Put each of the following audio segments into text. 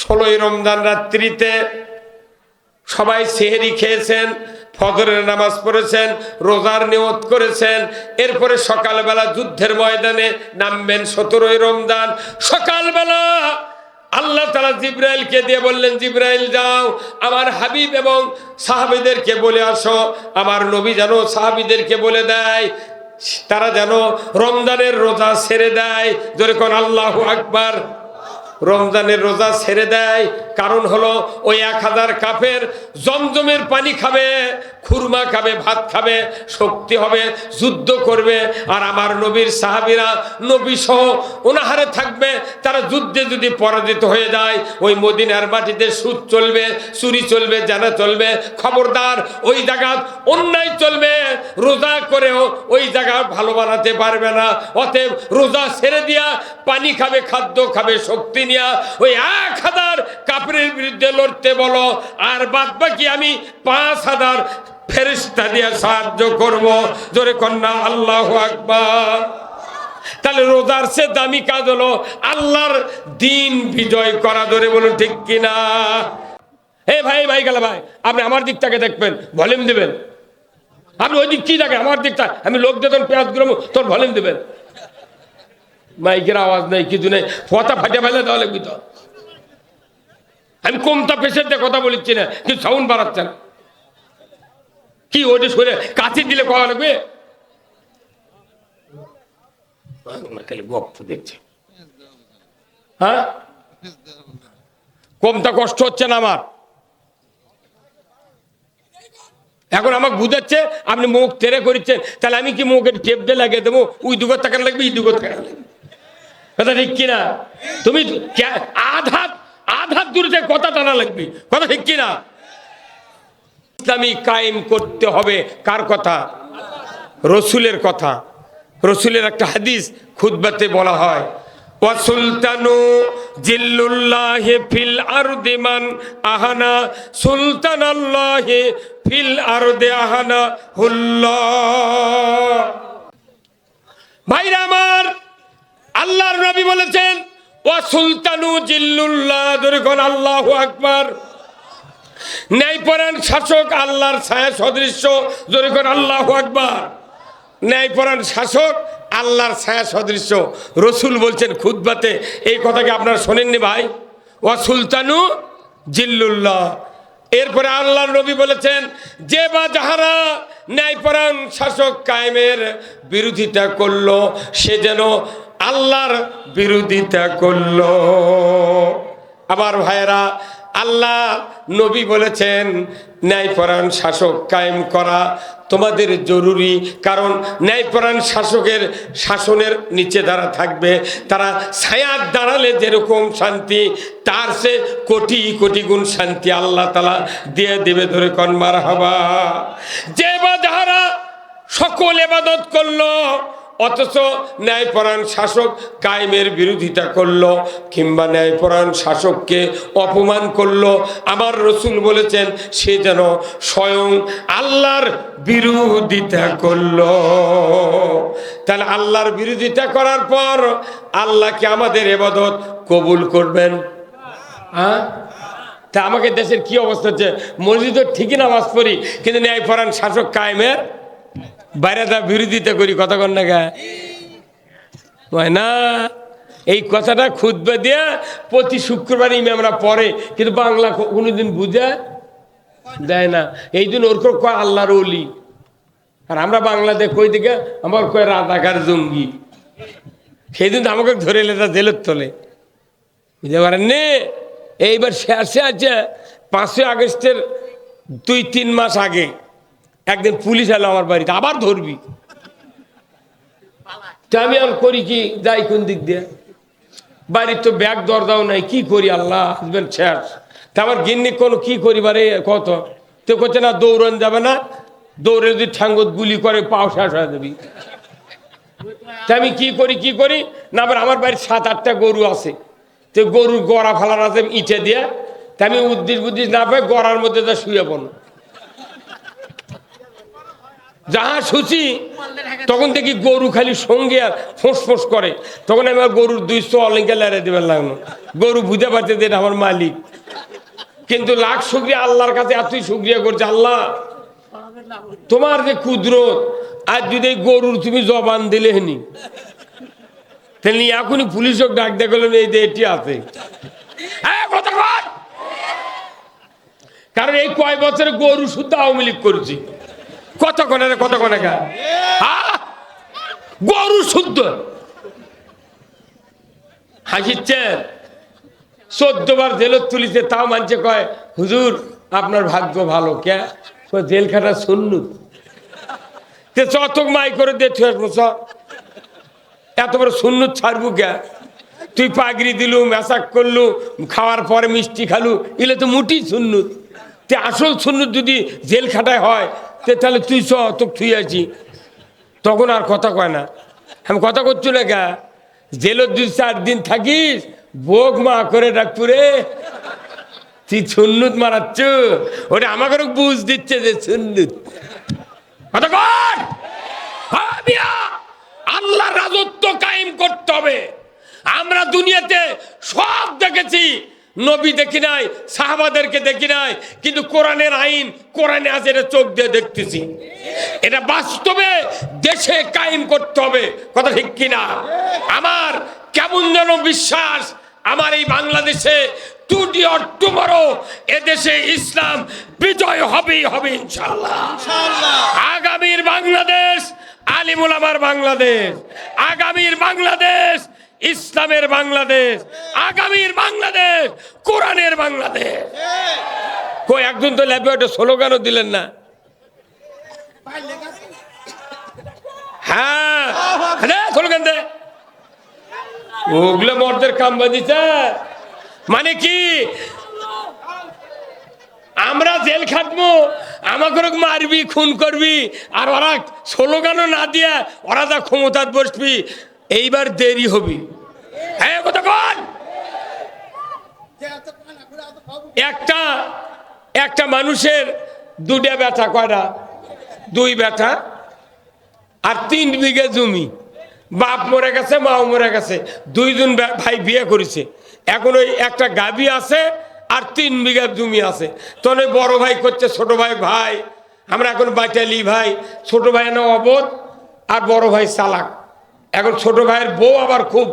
ষোলোই রমজান রাত্রিতে সবাই সেহেরি খেয়েছেন, ফজরের নামাজ পড়েছেন, রোজার নিয়ত করেছেন। এরপরে সকালবেলা যুদ্ধের ময়দানে নামবেন সতেরোই রমজান। সকালবেলা আল্লাহ তালা জিব্রাইলকে দিয়ে বললেন, জিব্রাইল যাও, আমার হাবিব এবং সাহাবিদেরকে বলে আসো। আমার নবী যেন সাহাবিদেরকে বলে দেয়, তারা যেন রমজানের রোজা ছেড়ে দেয়। যেরকম আল্লাহ আকবার। রমজানের রোজা ছেড়ে দেয়। কারণ হলো ওই এক হাজার কাপের জমজমের পানি খাবে, খুরমা খাবে, ভাত খাবে, শক্তি হবে, যুদ্ধ করবে। আর আমার নবীর সাহাবিরা নবী সহ ওনাহারে থাকবে, তারা যুদ্ধে যদি পরাজিত হয়ে যায়, ওই মদিনার মাটিতে সুদ চলবে, চুরি চলবে, জানা চলবে, খবরদার ওই জায়গা অন্যায় চলবে, রোজা করেও ওই জায়গা ভালো বানাতে পারবে না। অতএব রোজা ছেড়ে দিয়া পানি খাবে, খাদ্য খাবে, শক্তি নিয়া ওই এক হাজার কাপড়ের বিরুদ্ধে লড়তে বলো, আর বাদ বাকি আমি পাঁচ হাজার ফেরিস্তা দিয়ে সাহায্য করব। জোরে কন্যা, আল্লাহ আকবার। তাহলে রোজার সে দামি কাজ হলো আল্লাহর দিন বিজয় করা ধরে বলুন ঠিক কিনা? হে ভাই ভাই গেল ভাই, আপনি আমার দিকটাকে দেখবেন ভলিউম দেবেন। আপনি ওই দিক কি দেখে আমার দিকটা, আমি লোক দেখুন পেঁয়াজগুলো তোর ভলিউম দেবেন। মাইকের আওয়াজ নেই কিছু নেই। কথা ফাটে ফেলে দেওয়া লাগবি তো। আমি কমতা দিয়ে কথা বলিচ্ছি না কিন্তু সাউন্ড বাড়াচ্ছে না। কি ওইটা সরে কাছে দিলে কথা লাগবে? খালি গপ্প দেখছে। হ্যাঁ? কমতা কষ্ট হচ্ছে না আমার। এখন আমাকে বুঝাচ্ছে আপনি মুখ তেরে করিচ্ছেন তাহলে আমি কি মুখের টেপ দিয়ে লাগিয়ে দেবো? ওই দুগর টাকা লাগবে এই দুগর টাকা লাগবে। কথা ঠিক কিনা? তুমি কে- আধা আধা দূরতে কথা টানা লাগবে। কথা ঠিক কিনা? ইসলামী কায়েম করতে হবে কার কথা? রসুলের কথা। রসুলের একটা হাদিস খুতবাতে বলা হয় ফিল ফিল আহানা ভাইরা আমার আল্লাহর নবী বলেছেন ও সুলতানু জিল্লুল্লাহ দুর্গন আল্লাহ আকবার ন্যায়পরায়ণ শাসক, আল্লাহর ছায়া সদৃশ্য যেরকম আল্লাহ আকবার ন্যায়পরায়ণ শাসক, আল্লাহর ছায়া সদৃশ্য। রসুল বলছেন খুদ্বাতে এই কথাকে আপনারা শোনেননি ভাই? ও সুলতানু জিল্লুল্লাহ এরপরে আল্লাহর নবী বলেছেন, যে বা যাহারা ন্যায়পরায়ণ শাসক কায়েমের বিরোধিতা করল, সে যেন আল্লাহর বিরোধিতা করল। আমার ভাইয়েরা, আল্লাহ নবী বলেছেন, ন্যায়পরায়ণ শাসক কায়েম করা তোমাদের জরুরি, কারণ ন্যায়পরায়ণ শাসকের শাসনের নিচে যারা থাকবে, তারা ছায়ার দাঁড়ালে যেরকম শান্তি, তার সে কোটি কোটি গুণ শান্তি আল্লাহ তালা দিয়ে দেবে ধরে কনমার হবা যে বা যাহারা সকল এবাদত করল অথচ ন্যায়পরায়ণ শাসক কায়েমের বিরোধিতা করল, কিংবা ন্যায়পরায়ণ শাসককে অপমান করল। আমার রসুল বলেছেন, সে যেন স্বয়ং আল্লাহর বিরোধিতা করল। তাহলে আল্লাহর বিরোধিতা করার পর আল্লাহকে আমাদের এবাদত কবুল করবেন? হ্যাঁ? তা আমাকে দেশের কি অবস্থা হচ্ছে? মসজিদও ঠিকই নামাজ পড়ি, কিন্তু ন্যায়পরায়ণ শাসক কায়েমের বাইরে তা বিরোধিতা করি, কথা কন না গা না। এই কথাটা খুদবে দিয়ে প্রতি শুক্রবার ইমামরা পড়ে, কিন্তু বাংলা কোনোদিন বুঝে দেয় না। এই দিন ওর কয় আল্লাহর অলি আর আমরা বাংলাদেশ কই দিকে আমার কয় রাধাকার জঙ্গি। সেই দিন আমাকে ধরে এলে তা জেলের তোলে। বুঝতে পারেন নে? এইবার শেষে আছে পাঁচই আগস্টের দুই তিন মাস আগে। একদিন পুলিশ এলো আমার বাড়িতে, আবার ধরবি। তা আমি আর করি কি, যাই কোন দিক দিয়ে। বাড়ির তো ব্যাগ দরদাও নাই, কি করি আল্লাহ হাজবেন্ড শেষ তা আমার গিন্নি কোন কি করি বারে, কত? তো করছে না, দৌড়ন যাবে না। দৌড়ে যদি ঠ্যাঙ্গত গুলি করে, পাও শেষ হয়ে যাবি। তা আমি কি করি কি করি? না, আবার আমার বাড়ির সাত, আটটা গরু আছে। তো গরুর গড়া ফালার আছে, ইটে দিয়ে। তা আমি উদ্দিস বুদ্দিস না পাই গড়ার মধ্যে যা শুয়ে পড়ো যাহা শুচি, তখন দেখি গরু খালি সঙ্গে আর ফোঁস ফোঁস করে। তখন আমি গরুর দুইশো অলিঙ্কে লড়াই দেবার লাগল। গরু বুঝে পারছে যে আমার মালিক। কিন্তু লাখ শুক্রিয়া, আল্লাহর কাছে এতই শুক্রিয়া করছে, আল্লাহ, তোমার যে কুদরত, আর যদি গরুর তুমি জবান দিলে হেনি তাহলে এখনই পুলিশক ডাক দেখলেন এই যে এটি আছে। কারণ এই কয় বছরে গরু শুদ্ধ আওয়ামী লীগ করেছি। কত কনে রে, কত কনে গা? গরু শুদ্ধ। হাসিচ্ছেন চোদ্দ বার জেলত তুলিছে, তাও মানছে কয়, হুজুর, আপনার ভাগ্য ভালো কে জেল খাটা শুনলু তে চতক মাই করে দে এত বড় শূন্য ছাড়বু কে তুই পাগড়ি দিলু মেসাক করলু, খাওয়ার পরে মিষ্টি খালু, এলে তো মুটি শূন্য তে আসল শূন্য যদি জেল খাটায় হয় তাহলে তুই চ, তোকে থুই আছি তখন আর কথা কয় না। আমি কথা করছ না গা জেলের দুই চার দিন থাকিস, বোক মা করে ডাকপুরে, তুই সুন্নুত মারাচ্ছ। ওটা আমাকে বুঝ দিচ্ছে যে সুন্নুত। কথা কর আল্লাহর রাজত্ব কায়েম করতে হবে। আমরা দুনিয়াতে সব দেখেছি নবী দেখি নাই, সাহাবাদেরকে দেখি নাই, কিন্তু কোরআনের আইন, কোরআনে আজ এটা চোখ দিয়ে দেখতেছি। এটা বাস্তবে দেশে কায়েম করতে হবে, কথা ঠিক কিনা? আমার কেমন যেন বিশ্বাস, আমার এই বাংলাদেশে টুডি অর টুমারো এদেশে ইসলাম বিজয় হবেই হবে ইনশাল্লাহ আগামীর বাংলাদেশ, আলিমুল আমার বাংলাদেশ, আগামীর বাংলাদেশ ইসলামের বাংলাদেশ, আগামীর বাংলাদেশ, কোরআনের বাংলাদেশ। কই, একজন তো ল্যাবে ওটা স্লোগানও দিলেন না। হ্যাঁ হ্যাঁ দে। ওগুলো মর্দের কাম বাঁধিছে মানে কি? আমরা জেল খাটবো, আমাকে মারবি, খুন করবি, আর ওরা স্লোগানও না দিয়া ওরা যা ক্ষমতাত বসবি এইবার দেরি হবি। হ্যাঁ একটা একটা মানুষের দুটা ব্যথা, কয়টা? দুই ব্যথা আর তিন বিঘে জমি। বাপ মরে গেছে, মাও মরে গেছে, দুইজন ভাই বিয়ে করেছে। এখন ওই একটা গাবি আছে আর তিন বিঘা জমি আছে। ওই বড় ভাই করছে, ছোট ভাই ভাই, আমরা এখন বাটালি ভাই। ছোট ভাই না অবোধ, আর বড় ভাই চালাক। এখন ছোট ভাইয়ের বউ আবার খুব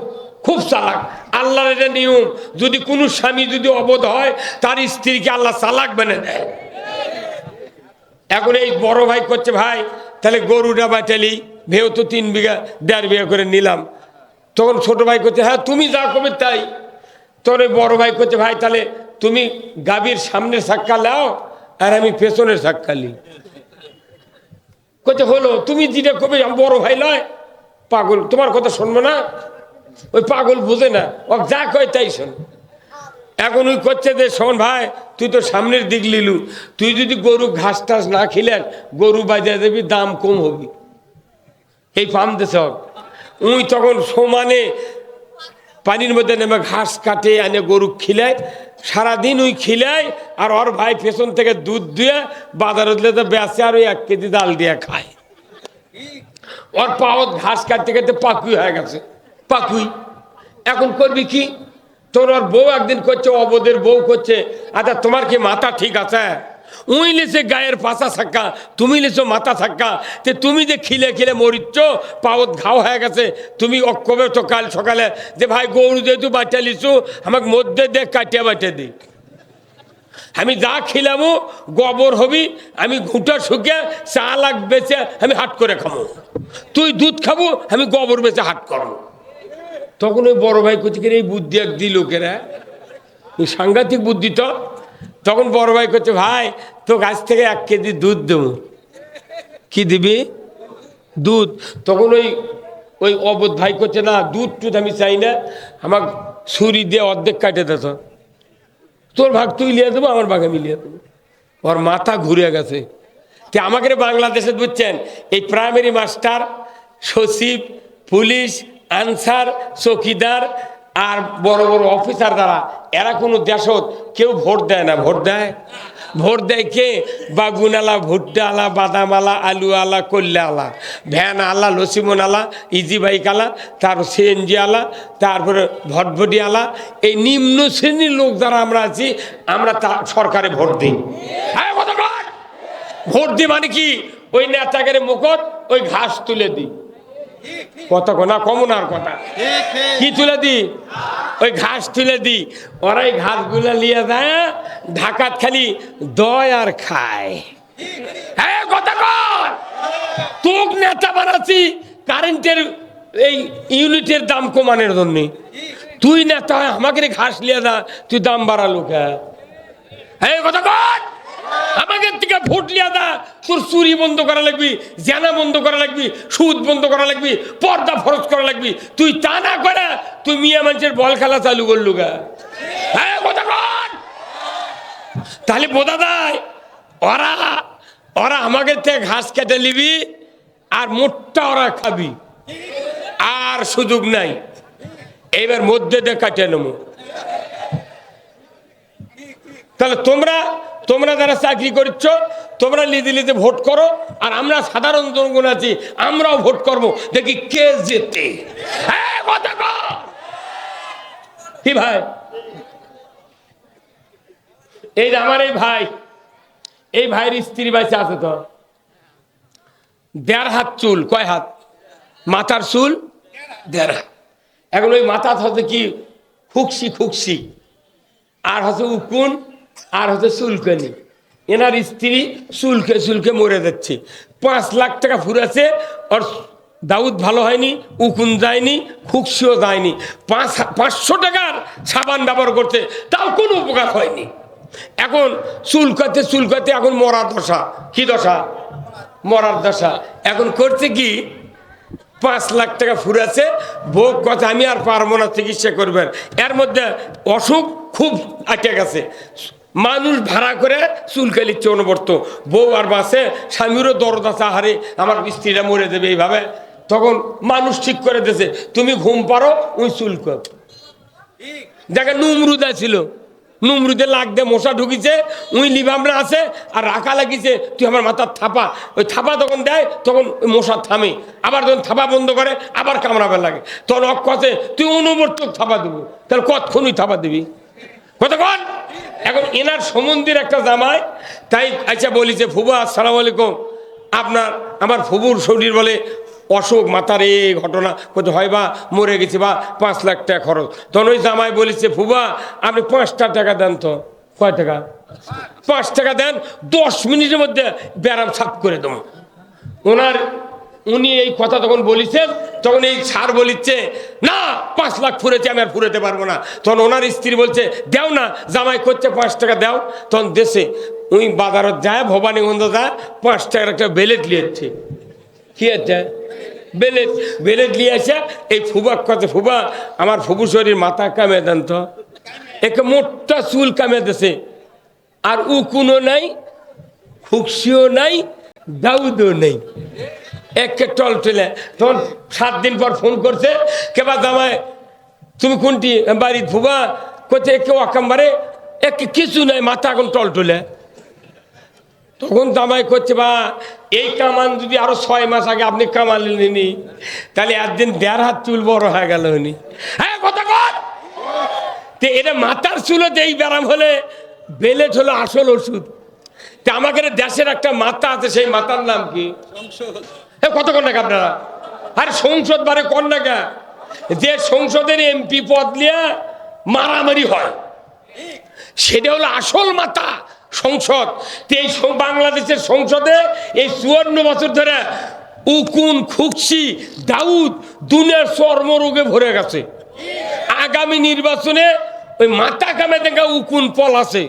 খুব চালাক। আল্লাহর এটা নিয়ম, যদি কোনো স্বামী যদি অবোধ হয়, তার স্ত্রীকে আল্লাহ চালাক বেনে দেয়। এখন এই বড় ভাই করছে, ভাই, তাহলে গরুটা বাটালি ভেউ তো তিন বিঘা, দেড় বিঘা করে নিলাম। তখন ছোট ভাই করছে হ্যাঁ তুমি যা কবে তাই। তখন ওই বড় ভাই করছে, ভাই, তাহলে তুমি গাভীর সামনের সাক্কা লাও, আর আমি পেছনের সাক্কা লি করছে, হলো, তুমি যেটা আমি বড় ভাই নয় পাগল, তোমার কথা শুনব না? ওই পাগল বুঝে না। ও যা কয় তাই শোন। এখন ওই করছে যে, শোন ভাই, তুই তো সামনের দিক লিলু। তুই যদি গরু ঘাস টাস না খিলেন, গরু বাজায় দেবি দাম কম হবি। এই পাম দেশ উই তখন সমানে পানির মধ্যে নেমে ঘাস কাটে, আনে গরু খিলায়। সারাদিন ওই খিলায়, আর ওর ভাই পেছন থেকে দুধ দিয়ে বাজারে দিলে তো বেচে আর ওই এক কেজি ডাল দিয়ে খায়। ওর পাওয়াত ঘাস কাটতে কাটতে পাকুই হয়ে গেছে। পাকুই। এখন করবি কি? তোর ওর বউ একদিন করছে, অবদের বউ করছে। আচ্ছা তোমার কি মাথা ঠিক আছে? উই লিছে গায়ের পাশা থাক্কা তুমি লিছো মাথা থাক্কা তে তুমি যে খিলে খিলে মরিচ্ছ পাওত ঘাও হয়ে গেছে। তুমি অক্ষবে তো কাল সকালে যে, ভাই, গরু যেহেতু বাচ্চা লিছু, আমাকে মধ্যে দে, কাটিয়া বাটিয়া দিই আমি যা খিলামো, গোবর হবি, আমি ঘুঁটা শুকিয়ে চা লাগ বেচে আমি হাট করে খাব তুই দুধ খাব, আমি গোবর বেচে হাট করব তখন ওই বড় ভাই কোথেকে এই বুদ্ধি এক দিল লোকেরা এই সাংঘাতিক বুদ্ধি তো। তখন বড় ভাই করছে ভাই তো গাছ থেকে এক কেজি দুধ দেবো। কি দিবি? দুধ? তখন ওই ওই অবোধ ভাই করছে না দুধ টুধ আমি চাই না। আমার ছুরি দিয়ে অর্ধেক কাটে দিত তোর ভাগ তুই লিয়ে দেবো, আমার ভাগ আমি লিয়ে দেবো। ওর মাথা ঘুরে গেছে। কে আমাকে বাংলাদেশে বুঝছেন এই প্রাইমারি মাস্টার সচিব, পুলিশ, আনসার, চৌকিদার আর বড় বড় অফিসার দ্বারা এরা কোনো দেশত কেউ ভোট দেয় না। ভোট দেয়? ভোট দেয় কে বাগুন আলা ভুট্টা আলা বাদাম আলা আলু আলা কল্যা আলা ভ্যান আলা লসিমন আলা ইজি বাইক আলা তার সিএনজি আলা তারপরে ভটভটি আলা এই নিম্ন শ্রেণির লোক যারা আমরা আছি আমরা তা সরকারে ভোট দিই। হ্যাঁ ভোট দিই মানে কি? ওই নেতাকে মুখত ওই ঘাস তুলে দিই। কত না কমনার কথা। কি তুলে দি ওই ঘাস তুলে দিই ওরাই ঘাসগুলো নিয়ে যায় ঢাকাত খালি দয় আর খায়। তোক নেতা বানাচ্ছি, কারেন্টের এই ইউনিটের দাম কমানোর জন্য। তুই নেতা আমাকে ঘাস লিয়ে দা, তুই দাম বাড়ালো কে হ্যাঁ কথা কর! আমাকে থেকে ভোট লিয়া দা। তোর চুরি বন্ধ করা লাগবি, জেনা বন্ধ করা লাগবি, সুদ বন্ধ করা লাগবি, পর্দা ফরজ করা লাগবি। তুই তা না করে তুই মিয়া মানুষের বল খেলা চালু করলু গা। হ্যাঁ তাহলে বোঝা যায়, ওরা ওরা আমাকে থেকে ঘাস কেটে নিবি আর মোটটা ওরা খাবি। আর সুযোগ নাই। এইবার মধ্যে দিয়ে কাটিয়ে নেব। তাহলে তোমরা তোমরা যারা চাকরি করছ তোমরা লিদে লিদে ভোট করো আর আমরা সাধারণ জনগণ আছি আমরাও ভোট করব। দেখি কে জেতে। হ্যাঁ, কি। ভাই? এই যে আমার এই ভাই এই ভাইয়ের স্ত্রী বাইসে আছে তো? দেড় হাত চুল কয় হাত? মাথার চুল? দেড় হাত। এখন ওই মাথা হচ্ছে কি খুকসি খুকসি? আর হচ্ছে উকুন? আর হচ্ছে চুলকানি এনার স্ত্রী চুলকে চুলকে মরে যাচ্ছে। পাঁচ লাখ টাকা ফুরাছে, আর দাউদ ভালো হয়নি, উকুন যায়নি, খুকসিও যায়নি। পাঁচ, পাঁচশো টাকার সাবান ব্যবহার করতে তাও কোনো উপকার হয়নি। এখন চুলকাতে চুলকাতে এখন মরার দশা। কি দশা? মরার দশা। এখন করছে কি? পাঁচ লাখ টাকা ফুরাছে, ভোগ কথা আমি আর পারব না চিকিৎসা করবেন এর মধ্যে অসুখ খুব আটকে গেছে। মানুষ ভাড়া করে চুলকালিচ্ছে অনবর্ত। বউ আর বাসে, স্বামীরও দরদ আছে, আহারে, আমার স্ত্রীরা মরে দেবে এইভাবে। তখন মানুষ ঠিক করে দিয়েছে, তুমি ঘুম পারো ওই চুলকর দেখে নুমরুদা ছিল। নুমরুদে লাগ দিয়ে মশা ঢুকিছে, উই লিভামরা আছে, আর রাখা লাগিছে, তুই আমার মাথার থাপা। ওই থাপা তখন দেয়, তখন ওই মশা থামে। আবার যখন থাপা বন্ধ করে, আবার কামড়াবে লাগে। তখন অক্ষ আছে, তুই অনুবর্তক থাপা দেবো। তাহলে কতক্ষণই থাপা দিবি? কতক্ষণ? এখন এনার সম্বন্ধীর একটা জামাই, তাই আচ্ছা বলিছে ফুবা, আসসালামু আলাইকুম। আপনার, আমার ফুবুর শরীর বলে অসুখ মাথার এই ঘটনা কোথাও হয় বা, মরে গেছে বা, পাঁচ লাখ টাকা খরচ। তখন ওই জামাই বলেছে, ফুবা, আপনি পাঁচটা টাকা দেন তো। কয় টাকা? পাঁচ টাকা দেন, দশ মিনিটের মধ্যে ব্যারাম সাফ করে দেবো। ওনার উনি এই কথা তখন বলিছেন তখন এই সার বলিচ্ছে, না, পাঁচ লাখ ফুরেছে, আমি আর ফুরেতে পারব না। তখন ওনার স্ত্রী বলছে, দেও না, জামাই করছে পাঁচ টাকা, দাও। তখন দেশে উনি বাজারত যায় ভবানীগঞ্জ যায়, পাঁচ টাকার একটা বেলেট লিয়েছে কি আছে? বেলেট বেলেট নিয়ে আসে এই ফুবাক কথা ফুবা, আমার ফুবু শরীর মাথা কামে দেন তো। একে মোটটা চুল কামে দেছে। আর উকুনও নাই খুকসিও নাই, দাউদও নেই। একে টল টলে তখন সাত দিন পর ফোন করছে, কেবা জামাই, তুমি কোনটি, বাড়ির ফুবা কোথায় একে অকাম্বারে একে কিছু নাই, মাথা এখন টল টলে তখন জামাই করছে বা, এই কামান যদি আরও ছয় মাস আগে আপনি কামালেনি তাহলে একদিন দেড় হাত চুল বড় হয়ে গেল উনি হ্যাঁ কথা তো এটা মাথার চুলোতে এই ব্যারাম হলে বেলেট হলো আসল ওষুধ। তা আমাদের দেশের একটা মাথা আছে, সেই মাথার নাম কি? কত কন্যা আপনারা? আরে সংসদ বারে কন্যা যে সংসদের এমপি পদ নিয়ে মারামারি হয়, সেটা হলো আসল মাথা সংসদ। এই বাংলাদেশের সংসদে এই চুয়ান্ন বছর ধরে উকুন খুকসি দাউদ, দুনিয়ার চর্মরোগে ভরে গেছে। আগামী নির্বাচনে ওই মাথা কামে দেখা উকুন পল আছে।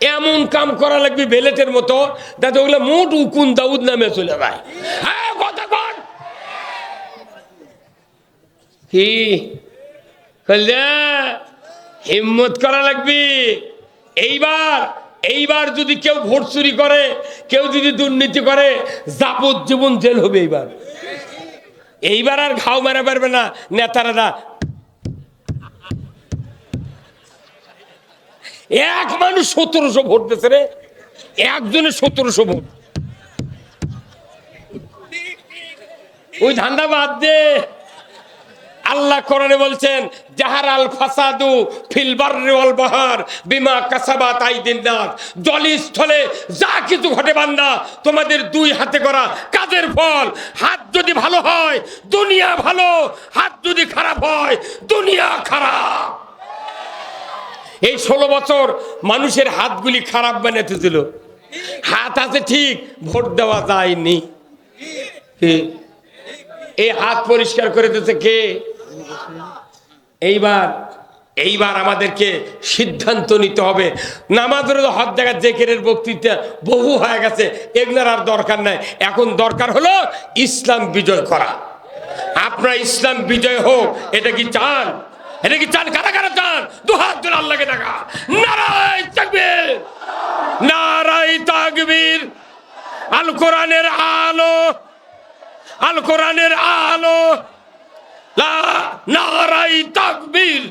এমন কাম করা লাগবে বেলেটের মতো, যাতে ওগুলো মোট উকুন দাউদ নামে চলে যায়। হ্যাঁ হিম্মত করা লাগবে। এইবার এইবার যদি কেউ ভোট চুরি করে, কেউ যদি দুর্নীতি করে, যাবজ্জীবন জেল হবে এইবার। এইবার আর ঘাও মারা পারবে না, নেতারা এক মানুষ সতেরোশো ভোট দিয়েছে রে। একজনের সতেরোশো ভোট। ওই ধান্দা বাদ দে আল্লাহ কোরআনে বলছেন, জাহার আল ফাসাদু ফিল বাররি ওয়াল বাহার বিমা কাসাবাত আইদিন নাস জলস্থলে যা কিছু ঘটে বান্দা, তোমাদের দুই হাতে করা কাজের ফল। হাত যদি ভালো হয়, দুনিয়া ভালো। হাত যদি খারাপ হয়, দুনিয়া খারাপ। এই ষোলো বছর মানুষের হাতগুলি খারাপ বানাতে দিল হাত আছে ঠিক, ভোট দেওয়া যায়নি। এই হাত পরিষ্কার করে দিতে কে? এইবার এইবার আমাদেরকে সিদ্ধান্ত নিতে হবে। নামাজের হজ জায়গার জেকেরের বক্তৃতা বহু হয়ে গেছে, এগুলোর আর দরকার নাই। এখন দরকার হলো ইসলাম বিজয় করা। আপনার ইসলাম বিজয় হোক, এটা কি চান এটা কি চান কারা কারা চান? দু হাত ধরে আল্লাহকে দেখা। নারাই তাকবীর। নারাই তাকবীর। আল কোরআনের আলো। আল কোরআনের আলো। নারাই তাকবীর।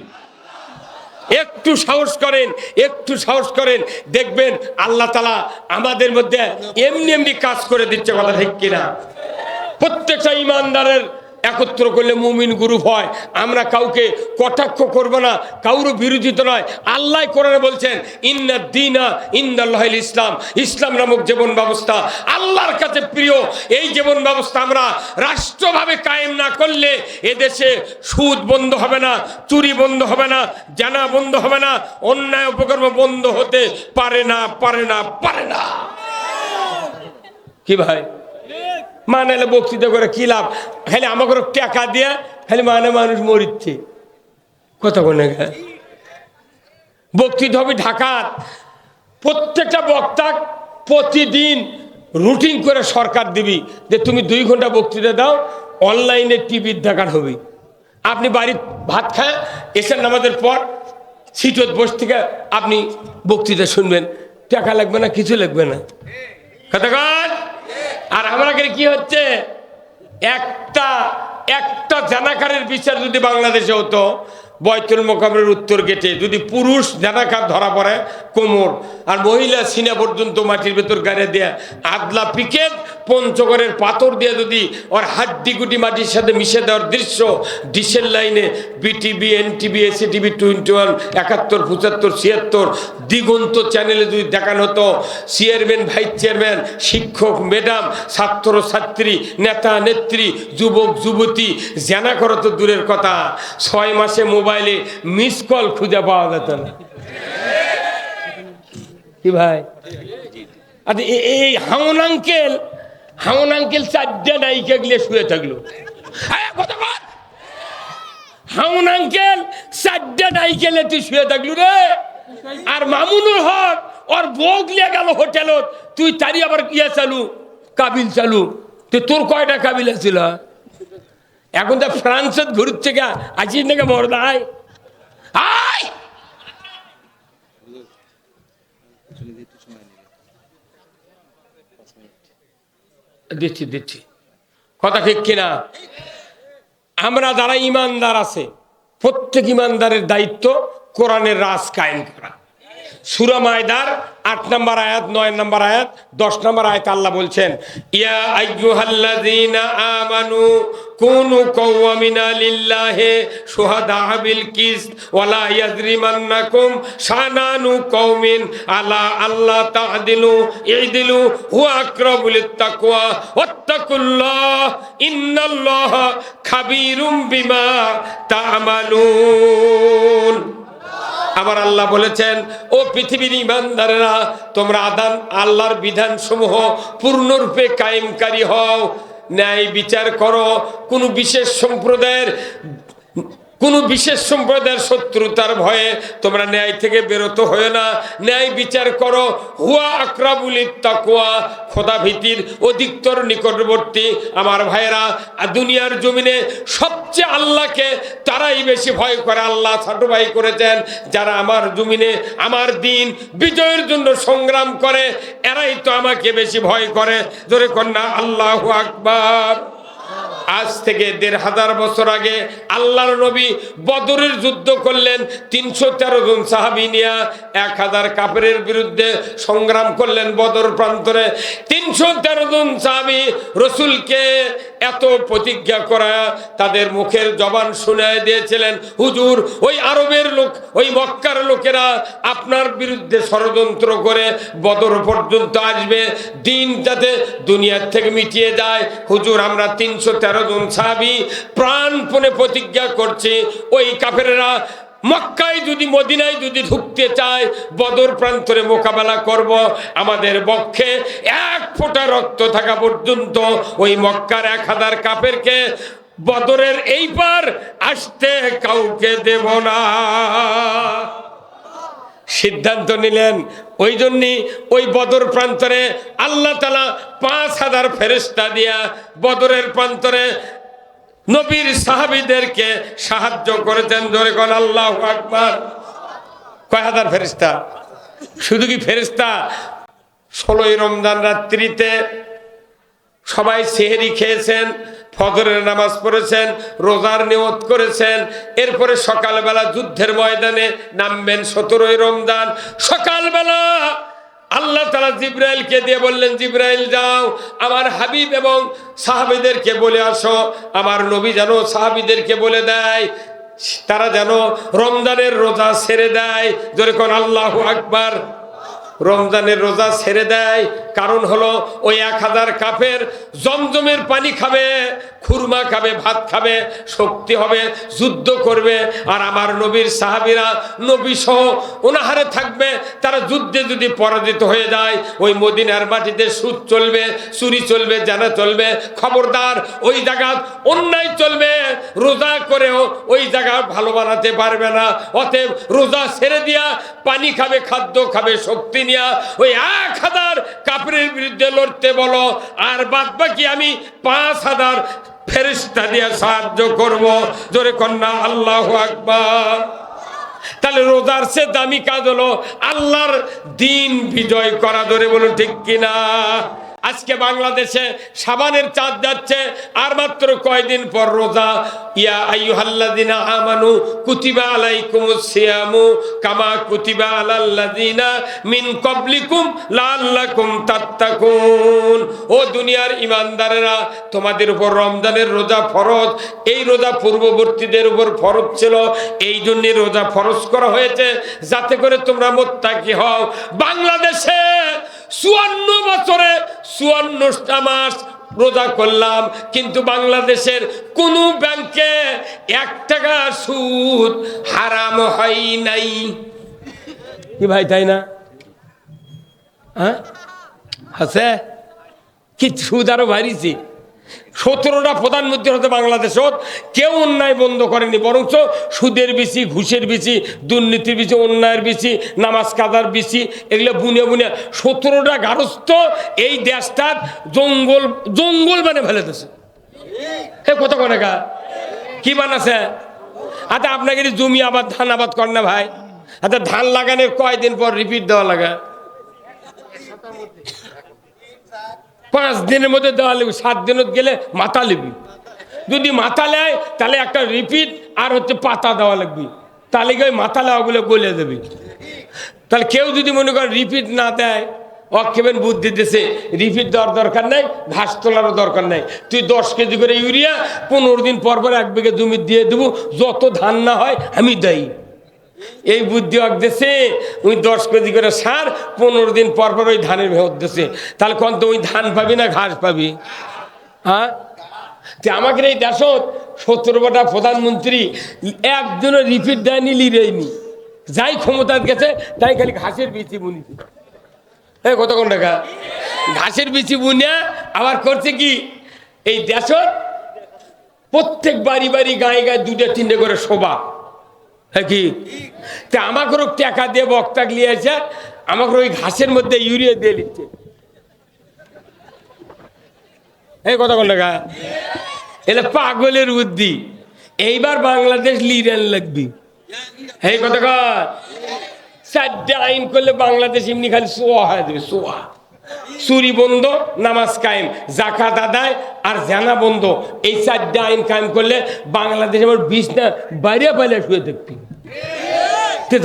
একটু সাহস করেন, একটু সাহস করেন। দেখবেন আল্লাহ তালা আমাদের মধ্যে এমনি এমনি কাজ করে দিচ্ছে কথা ঠিক কিনা। প্রত্যেকটা ইমানদারের একত্র করলে মুমিন গ্রুপ হয়। আমরা কাউকে কটাক্ষ করব না কারও বিরোধিত নয়। আল্লাহ কোরআনে বলছেন, ইন্না দিনা ইন্দাল্লাহ ইসলাম। ইসলাম নামক জীবন ব্যবস্থা আল্লাহর কাছে প্রিয়, এই জীবন ব্যবস্থা আমরা রাষ্ট্রভাবে কায়েম না করলে এদেশে সুদ বন্ধ হবে না, চুরি বন্ধ হবে না, জানা বন্ধ হবে না, অন্যায় উপকর্ম বন্ধ হতে পারে না পারে না পারে না। কি ভাই? মানে বক্তৃতা করে কি লাভ? খালি আমাকে টাকা দিয়ে খালি মানে মানুষ মরিচ্ছে। কথা বলে বক্তৃতা হবে ঢাকার প্রত্যেকটা বক্তা প্রতিদিন রুটিন করে সরকার দিবি যে তুমি দুই ঘণ্টা বক্তৃতা দাও অনলাইনে টিভির দেখার হবে। আপনি বাড়ির ভাত খায় এসে নামাজের পর সিটত বস থেকে আপনি বক্তৃতা শুনবেন। টাকা লাগবে না, কিছু লাগবে না। কথা? আর আগে কি হচ্ছে? একটা একটা জানাকারের বিচার যদি বাংলাদেশে হতো বয়তুল মোকামের উত্তর গেটে যদি পুরুষ জানাকার ধরা পড়ে, কোমর, আর মহিলা সিনা পর্যন্ত মাটির ভেতর গাড়ি দেয়া আদলা পিকেট পঞ্চগড়ের পাথর দিয়ে যদি ওর হাড্ডি গুটি মাটির সাথে মিশে দেওয়ার দৃশ্য ডিসেল লাইনে BTV NTV SA TV twenty one একাত্তর, পঁচাত্তর, ছিয়াত্তর দিগন্ত চ্যানেলে যদি দেখানো হতো চেয়ারম্যান ভাইস চেয়ারম্যান শিক্ষক ম্যাডাম ছাত্র, ছাত্রী, নেতা, নেত্রী, যুবক, যুবতী, জানা করো তো দূরের কথা, ছয় মাসে মোবাইলে মিস কল খুঁজে পাওয়া যেত না। কি ভাই? আচ্ছা এই হাউন আঙ্কেল হাউন আঙ্কেল চারটে নায়িকা গিয়ে শুয়ে থাকল। হাউন আঙ্কেল চারটে নাইকেলে তুই শুয়ে থাকলু রে। আর মামুনুল হক, ওর বউ লিয়ে গেল হোটেলত। তুই তারি আবার ইয়ে চালু, কাবিল চালু। তুই তোর কয়টা কাবিল ছিল এখন তো ফ্রান্সত ঘুরছে গা আছিস নাকি মরদায় আয়! দিচ্ছি দিচ্ছি। কথা ঠিক কিনা? আমরা যারা ইমানদার আছে, প্রত্যেক ইমানদারের দায়িত্ব কোরআনের রাজ কায়েম করা। সুরা মায়দার আট নম্বর আয়াত, নয় নম্বর আয়াত, দশ নম্বর আয়াত আল্লাহ বলছেন, ইয়া আইয়ুহাল্লাযীনা আমানু কুনু কওয়ামিনা লিল্লাহি শুহাদা বিল কিসত ওয়ালা ইয়াজরিমান্নাকুম শানানু কওমিন আলা আল্লাহ তা'দিলু ইদিলু হুয়া আকরাবু লিত্তাকওয়া ওয়াত্তাকুল্লাহ ইন্নাল্লাহা খাবীরুম বিমা তা'মালুন। আমার আল্লাহ বলেছেন, ও পৃথিবীর ইমানদারেরা, তোমরা আদান, আল্লাহর বিধানসমূহ পূর্ণরূপে কায়েমকারী হও। ন্যায় বিচার করো। কোনো বিশেষ সম্প্রদায়ের কোন বিশেষ সম্প্রদায়ের শত্রুতার ভয়ে তোমরা ন্যায় থেকে বেরোতে হয় না। ন্যায় বিচার করো। হুয়া আকরাবুল তাকুয়া খোদা ভীতির অধিকতর নিকটবর্তী। আমার ভাইয়েরা, আর দুনিয়ার জমিনে সবচেয়ে আল্লাহকে তারাই বেশি ভয় করে। আল্লাহ ছোট ভাই করেছেন, যারা আমার জমিনে আমার দিন বিজয়ের জন্য সংগ্রাম করে, এরাই তো আমাকে বেশি ভয় করে। জোরে কন্যা, আল্লাহ আকবার। আজ থেকে দেড় হাজার বছর আগে আল্লাহর নবী বদরের যুদ্ধ করলেন, তিনশো তেরো জন সাহাবি নিয়া এক হাজার কাপড়ের বিরুদ্ধে সংগ্রাম করলেন বদর প্রান্তরে। তিনশো তেরো জন সাহাবি রসুলকে এত প্রতিজ্ঞা করা তাদের মুখের জবান শুনায় দিয়েছিলেন, হুজুর, ওই আরবের লোক, ওই মক্কার লোকেরা আপনার বিরুদ্ধে ষড়যন্ত্র করে বদর পর্যন্ত আসবে। দিন যাতে দুনিয়ার থেকে মিটিয়ে যায়। হুজুর, আমরা তিনশো তেরো জন সাহাবি প্রাণপণে প্রতিজ্ঞা করছি, ওই কাফেরেরা মক্কায় যদি, মদিনায় যদি ঢুকতে চায়, বদর প্রান্তরে মোকাবেলা করব। আমাদের পক্ষে এক ফোঁটা রক্ত থাকা পর্যন্ত ওই মক্কার এক হাজার কাপেরকে বদরের এই পার আসতে কাউকে দেব না। সিদ্ধান্ত নিলেন। ওই জন্যই ওই বদর প্রান্তরে আল্লাহ তালা পাঁচ হাজার ফেরেস্তা দিয়া বদরের প্রান্তরে নবীর সাহাবিদেরকে সাহায্য করেছেন। ধরে কোন আল্লাহ আকবার। কয় হাজার ফেরিস্তা শুধু কি ফেরিস্তা ষোলোই রমজান রাত্রিতে সবাই সেহেরি খেয়েছেন, ফজরের নামাজ পড়েছেন, রোজার নিয়ত করেছেন, এরপরে সকালবেলা যুদ্ধের ময়দানে নামবেন সতেরোই রমজান। সকালবেলা আল্লাহ তালা জিব্রাইলকে দিয়ে বললেন, জিব্রাইল যাও, আমার হাবিব এবং সাহাবিদেরকে বলে আসো, আমার নবী যেন সাহাবিদেরকে বলে দেয়, তারা যেন রমজানের রোজা ছেড়ে দেয়। যেরকম আল্লাহ আকবার। রমজানের রোজা ছেড়ে দেয় কারণ হলো, ওই এক হাজার কাপের জমজমের পানি খাবে, খুরমা খাবে, ভাত খাবে, শক্তি হবে, যুদ্ধ করবে। আর আমার নবীর সাহাবিরা নবী সহ ওনাহারে থাকবে, তারা যুদ্ধে যদি পরাজিত হয়ে যায়, ওই মদিনার মাটিতে সুদ চলবে, চুরি চলবে, জানা চলবে, খবরদার ওই জায়গা অন্যায় চলবে, রোজা করেও ওই জায়গা ভালো বানাতে পারবে না। অতএব রোজা ছেড়ে দিয়া, পানি খাবে, খাদ্য খাবে, শক্তি নিয়া ওই এক হাজার কাপড়ের বিরুদ্ধে লড়তে বলো, আর বাদ বাকি আমি পাঁচ হাজার ফেরিস্তা দিয়ে সাহায্য করব। জোরে কন্যা, আল্লাহ আকবার। তাহলে রোজার সে দামি কাজ হলো আল্লাহর দিন বিজয় করা ধরে বলুন ঠিক কিনা? আজকে বাংলাদেশে সাবানের চাঁদ যাচ্ছে, আর মাত্র কয়দিন পর রোজা। ইয়া আইয়ুহাল্লাযিনা আমানু কুতিবা আলাইকুমুস সিয়ামু কামা কুতিবা আলাল্লাযিনা মিন ক্বাবলিকুম লাআল্লাকুম তাত্তাকুন। ও দুনিয়ার ইমানদারেরা তোমাদের উপর রমজানের রোজা ফরজ। এই রোজা পূর্ববর্তীদের উপর ফরজ ছিল। এই জন্য রোজা ফরজ করা হয়েছে, যাতে করে তোমরা মোত্তাকি হও। বাংলাদেশে চুয়ান্ন বছরে চুয়ান্নটা মাস রোজা করলাম, কিন্তু বাংলাদেশের কোন ব্যাংকে এক টাকা সুদ হারাম হয় নাই। কি ভাই, তাই না? হ্যাঁ? আছে? কি সুদ আরও বাড়িছে? সতেরোটা প্রধানমন্ত্রী হতে বাংলাদেশত কেউ অন্যায় বন্ধ করেনি, বরঞ্চ সুদের বেশি ঘুষের বেশি দুর্নীতির বেশি অন্যায়ের বেশি নামাজ কাদার বেশি এগুলো বুনে বুনে সতেরোটা গারস্থ এই দেশটার জঙ্গল জঙ্গল মানে ফেলে দিছে হে কত কনেকা কি? বানাছে? আচ্ছা আপনাকে জমি আবাদ, ধান আবাদ কর না ভাই আচ্ছা ধান লাগানোর কয়দিন পর রিপিট দেওয়া লাগা? পাঁচ দিনের মধ্যে দেওয়া লাগবে সাত দিনত গেলে মাথা লিবি। যদি মাথা নেয়, তাহলে একটা রিপিট আর হচ্ছে পাতা দেওয়া লাগবে। তাহলে গিয়ে মাথা লেওয়াগুলো গলে দেবে তাহলে কেউ যদি মনে করে রিপিট না দেয়, অক্ষেপেন বুদ্ধি দিতেছে রিপিট দেওয়ার দরকার নাই, ঘাস তোলারও দরকার নাই। তুই দশ কেজি করে ইউরিয়া, পনেরো দিন পর পর এক বিঘে জমি দিয়ে দেবো, যত ধান না হয় আমি দেই। এই বুদ্ধি অক দেশে ওই দশ কেজি করে সার, পনেরো দিন পর পর ওই ধানের ভেঁত দেশে তাহলে কোন তো ওই ধান পাবি না ঘাস পাবি? হ্যাঁ? তে আমাকে এই দেশত সতেরোটা প্রধানমন্ত্রী একজনও রিপিট দেয়নি, লিরেইনি। যাই ক্ষমতার গেছে, তাই খালি ঘাসের বিচি বুনিছে হ্যাঁ কতক্ষণ টাকা? ঘাসের বিচি বুনিয়া, আবার করছে কি? এই দেশত প্রত্যেক বাড়ি বাড়ি গায়ে গায়ে দুটো তিনটে করে শোভা। কি? তা আমাকেও টাকা দিয়ে বক্তা লিয়েছে আমাকে ওই ঘাসের মধ্যে ইউরিয়া দিয়ে দিচ্ছে। এই কথা কোন গা। এটা পাগলের বুদ্ধি। এইবার বাংলাদেশ লিডার লাগবি। এই কথা চারটে আইন করলে বাংলাদেশ এমনি খালি সোয়া হয়ে যাবে সোয়া চুরি বন্ধ, নামাজ কায়েম। জাকাত আদায় আর জানা বন্ধ। এই চারটা আইন কায়েম করলে বাংলাদেশ আমার বিষ না বাইরে বাইরে শুয়ে দেখবি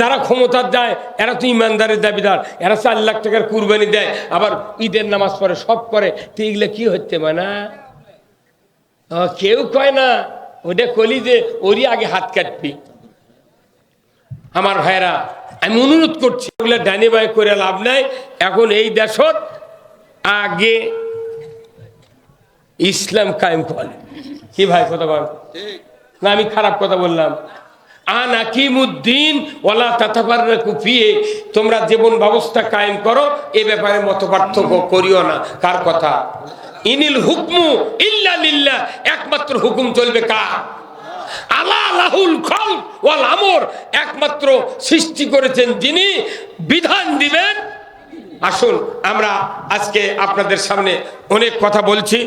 যারা ক্ষমতার দেয়, এরা তো ইমানদারের দাবিদার। এরা চার লাখ টাকার কুরবানি দেয়, আবার ঈদের নামাজ পড়ে, সব করে তো এগুলো কি হচ্ছে মানে কেউ কয় না, ওটা কলি যে ওরই আগে হাত কাটবি। আমার ভাইরা, আমি অনুরোধ করছি ডানি বাই করে লাভ নাই। এখন এই দেশত আগে ইসলাম কায়েম করে কি ভাই কথা বল না, আমি খারাপ কথা বললাম। তোমরা জীবন ব্যবস্থা কায়েম করো, এ ব্যাপারে মত পার্থক্য করিও না। কার কথা? ইনিল হুকমু ইল্লা একমাত্র হুকুম চলবে কার? আল্লাহ লাহুল খল ওয়াল আমর। একমাত্র সৃষ্টি করেছেন যিনি বিধান দিবেন আসুন আমরা আজকে আপনাদের সামনে অনেক কথা বলছি।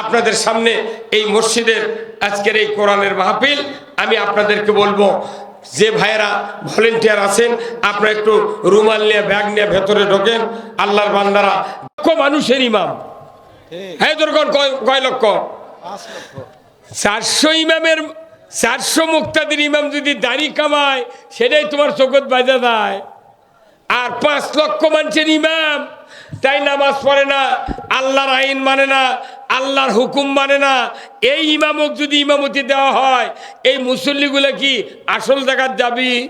আপনাদের সামনে এই মসজিদের আজকের এই কোরআনের মাহফিল। আমি আপনাদেরকে বলব যে ভাইয়েরা ভলেন্টিয়ার আছেন আপনারা একটু রুমাল নিয়ে ব্যাগ নিয়ে ভেতরে ঢোকেন। আল্লাহর বান্দারা লক্ষ মানুষের ইমাম। হ্যাঁ দুর্গণ কয় কয় লক্ষ। চারশো ইমামের চারশো মুক্তাদির ইমাম যদি দাড়ি কামায় সেটাই তোমার চোখত বাজা দেয় আর পাঁচ লক্ষ মানুষের ইমাম তাই নামাজ পড়ে না আল্লাহর আইন মানে না আল্লাহর হুকুম মানে না। এই ইমামক যদি ইমামতি দেওয়া হয় এই মুসল্লিগুলো কি আসল জায়গার যাবি?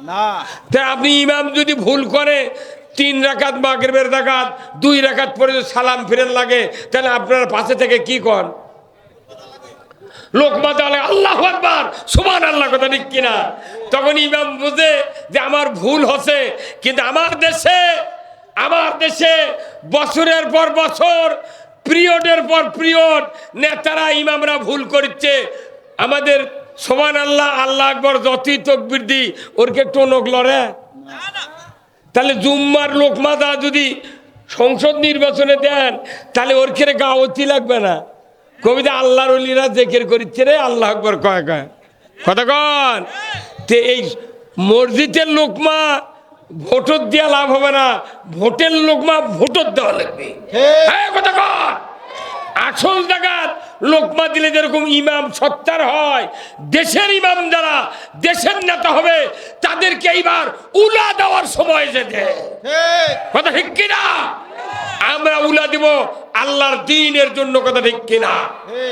না। তা আপনি ইমাম যদি ভুল করে তিন রাকাত মাগরিবের রাকাত দুই রাকাত পরে যদি সালাম ফিরেন লাগে তাহলে আপনার পাশে থেকে কি কর লোক মাতালে আল্লাহ একবার সমান আল্লাহ কথা ঠিক কিনা? তখন ইমাম বুঝে যে আমার ভুল হচ্ছে, কিন্তু আমার দেশে আমার দেশে বছরের পর বছর, পিরিয়ডের পর পিরিয়ড নেতারা ইমামরা ভুল করছে আমাদের সমান আল্লাহ আল্লাহ আকবর, যতই তকবির দি ওরকে টোনক লড়ে? তাহলে জুম্মার লোকমাদা যদি সংসদ নির্বাচনে দেন, তাহলে ওর খেরে গাওয়াতি লাগবে না? কবিতা আল্লাহর অলিরা জেকের করিচ্ছে রে আল্লাহ আকবর কয় কয়। কথা কন। তে এই মসজিদের লোকমা ভোটর দিয়া লাভ হবে না ভোটের লোকমা ভোটর দেওয়া লাগবে। হ্যাঁ কথা আসল জায়গার লোকমা দিলে যেরকম ইমাম সত্তার হয় দেশের ইমাম যারা দেশের নেতা হবে তাদেরকে এইবার উলা দেওয়ার সময় যেতে কথা ঠিক কিনা? আমরা উলা দিব আল্লাহর দিনের জন্য কথা ঠিক কিনা?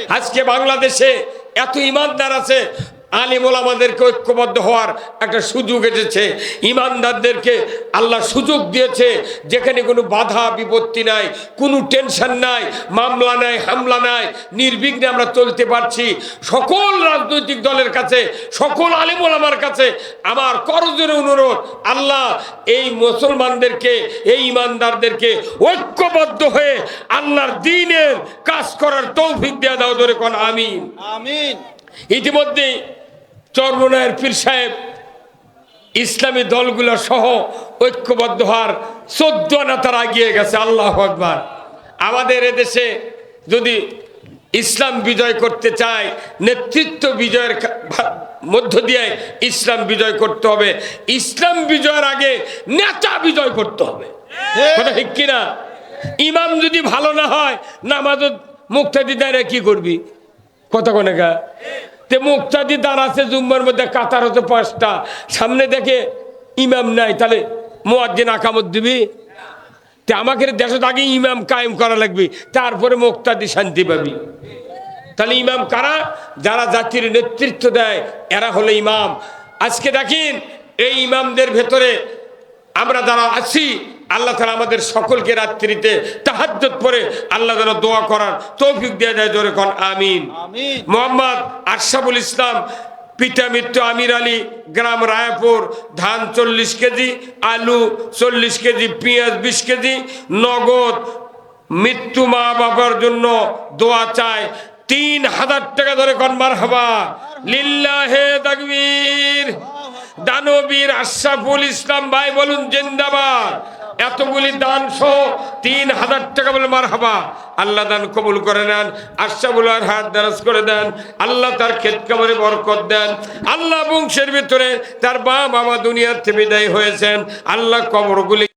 আজকে বাংলাদেশে এত ইমানদার আছে আলিমুল আমাদেরকে ঐক্যবদ্ধ হওয়ার একটা সুযোগ এসেছে। ইমানদারদেরকে আল্লাহ সুযোগ দিয়েছে যেখানে কোনো বাধা বিপত্তি নাই কোনো টেনশন নাই মামলা নাই হামলা নাই নির্বিঘ্নে আমরা চলতে পারছি। সকল রাজনৈতিক দলের কাছে সকল আলিমুল আমার কাছে আমার করজোরে অনুরোধ আল্লাহ এই মুসলমানদেরকে এই ইমানদারদেরকে ঐক্যবদ্ধ হয়ে আল্লাহর দিনের কাজ করার তৌফিক দেওয়া দাও ধরে কোন আমিন। আমিন। ইতিমধ্যে চর্মনায়ের পীর সাহেব, ইসলামী দলগুলো সহ ঐক্যবদ্ধ হওয়ার চোদ্দ আনা তারা এগিয়ে গেছে, আল্লাহ আকবার। আমাদের এদেশে যদি ইসলাম বিজয় করতে চায়, নেতৃত্ব বিজয়ের মধ্য দিয়ে ইসলাম বিজয় করতে হবে। ইসলাম বিজয়ের আগে নেতা বিজয় করতে হবে। কথা ঠিক কিনা? ইমাম যদি ভালো না হয়, নামাজত মুক্তাদি দাঁড়িয়ে কি করবি? কত কোনেকা তে মুক্তাদি দাঁড়াচ্ছে জুম্মার মধ্যে, কাতার হচ্ছে পাঁচটা। সামনে দেখে ইমাম নাই, তাহলে মোয়াজ্জিন আকামত দিবি তে আমাকে দেশত আগে ইমাম কায়েম করা লাগবে, তারপরে মুক্তাদি শান্তি পাবি। তাহলে ইমাম কারা? যারা জাতির নেতৃত্ব দেয়, এরা হলো ইমাম। আজকে দেখেন, এই ইমামদের ভেতরে আমরা যারা আছি আল্লাহ তালা আমাদের সকলকে রাত্রিতে তাহাজ্জত পরে আল্লাহ যেন দোয়া করার তৌফিক দেওয়া যায় জোরে কন আমিন। মোহাম্মদ আশরাফুল ইসলাম পিতা মৃত্যু আমির আলী গ্রাম রায়পুর ধান চল্লিশ কেজি আলু চল্লিশ কেজি পেঁয়াজ বিশ কেজি নগদ মৃত্যু মা বাবার জন্য দোয়া চায় তিন হাজার টাকা ধরে কনবার হবা লিল্লাহে তাকবীর। দানবীর আশরাফুল ইসলাম ভাই বলুন জিন্দাবাদ। এতগুলি দান সহ তিন হাজার টাকা বলে মার হাবা আল্লাহ দান কবুল করে নেন, আশরাফুল আর হাত দারাজ করে দেন, আল্লাহ তার ক্ষেত কামড়ে বরকত দেন, আল্লাহ বংশের ভিতরে তার বা বাবা দুনিয়ার থেকে বিদায় হয়েছেন, আল্লাহ কবরগুলি